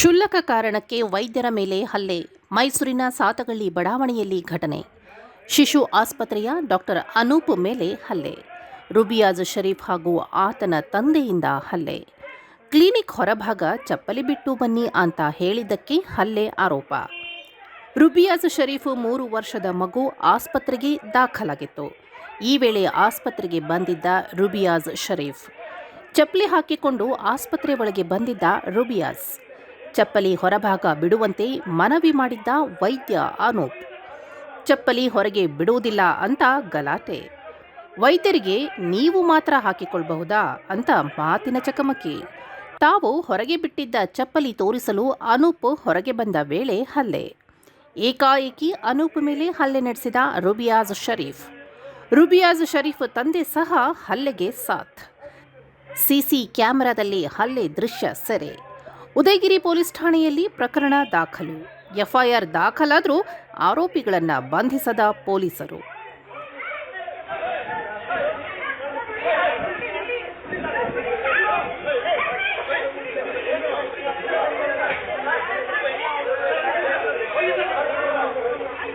ಕ್ಷುಲ್ಲಕ ಕಾರಣಕ್ಕೆ ವೈದ್ಯರ ಮೇಲೆ ಹಲ್ಲೆ, ಮೈಸೂರಿನ ಸಾತಗಳ್ಳಿ ಬಡಾವಣೆಯಲ್ಲಿ ಘಟನೆ. ಶಿಶು ಆಸ್ಪತ್ರೆಯ ಡಾಕ್ಟರ್ ಅನೂಪ್ ಮೇಲೆ ಹಲ್ಲೆ, ರುಬಿಯಾಜ್ ಶರೀಫ್ ಹಾಗೂ ಆತನ ತಂದೆಯಿಂದ ಹಲ್ಲೆ. ಕ್ಲಿನಿಕ್ ಹೊರಭಾಗ ಚಪ್ಪಲಿ ಬಿಟ್ಟು ಬನ್ನಿ ಅಂತ ಹೇಳಿದ್ದಕ್ಕೆ ಹಲ್ಲೆ ಆರೋಪ. ರುಬಿಯಾಜ್ ಶರೀಫ್ ಮೂರು ವರ್ಷದ ಮಗು ಆಸ್ಪತ್ರೆಗೆ ದಾಖಲಾಗಿತ್ತು. ಈ ವೇಳೆ ಆಸ್ಪತ್ರೆಗೆ ಬಂದಿದ್ದ ರುಬಿಯಾಜ್ ಶರೀಫ್, ಚಪ್ಪಲಿ ಹಾಕಿಕೊಂಡು ಆಸ್ಪತ್ರೆ ಒಳಗೆ ಬಂದಿದ್ದ ರುಬಿಯಾಸ್ ಚಪ್ಪಲಿ ಹೊರಭಾಗ ಬಿಡುವಂತೆ ಮನವಿ ಮಾಡಿದ್ದ ವೈದ್ಯ ಅನೂಪ್. ಚಪ್ಪಲಿ ಹೊರಗೆ ಬಿಡುವುದಿಲ್ಲ ಅಂತ ಗಲಾಟೆ. ವೈದ್ಯರಿಗೆ ನೀವು ಮಾತ್ರ ಹಾಕಿಕೊಳ್ಳಬಹುದಾ ಅಂತ ಮಾತಿನ ಚಕಮಕಿ. ತಾವು ಹೊರಗೆ ಬಿಟ್ಟಿದ್ದ ಚಪ್ಪಲಿ ತೋರಿಸಲು ಅನೂಪ್ ಹೊರಗೆ ಬಂದ ವೇಳೆ ಹಲ್ಲೆ. ಏಕಾಏಕಿ ಅನೂಪ್ ಮೇಲೆ ಹಲ್ಲೆ ನಡೆಸಿದ ರುಬಿಯಾಜ್ ಶರೀಫ್ ರುಬಿಯಾಜ್ ಶರೀಫ್ ತಂದೆ ಸಹ ಹಲ್ಲೆಗೆ ಸಾಥ್. ಸಿಸಿ ಕ್ಯಾಮೆರಾದಲ್ಲಿ ಹಲ್ಲೆ ದೃಶ್ಯ ಸೆರೆ. ಉದಯಗಿರಿ ಪೊಲೀಸ್ ಠಾಣೆಯಲ್ಲಿ ಪ್ರಕರಣ ದಾಖಲು. ಎಫ್ಐಆರ್ ದಾಖಲಾದರೂ ಆರೋಪಿಗಳನ್ನು ಬಂಧಿಸದ ಪೊಲೀಸರು.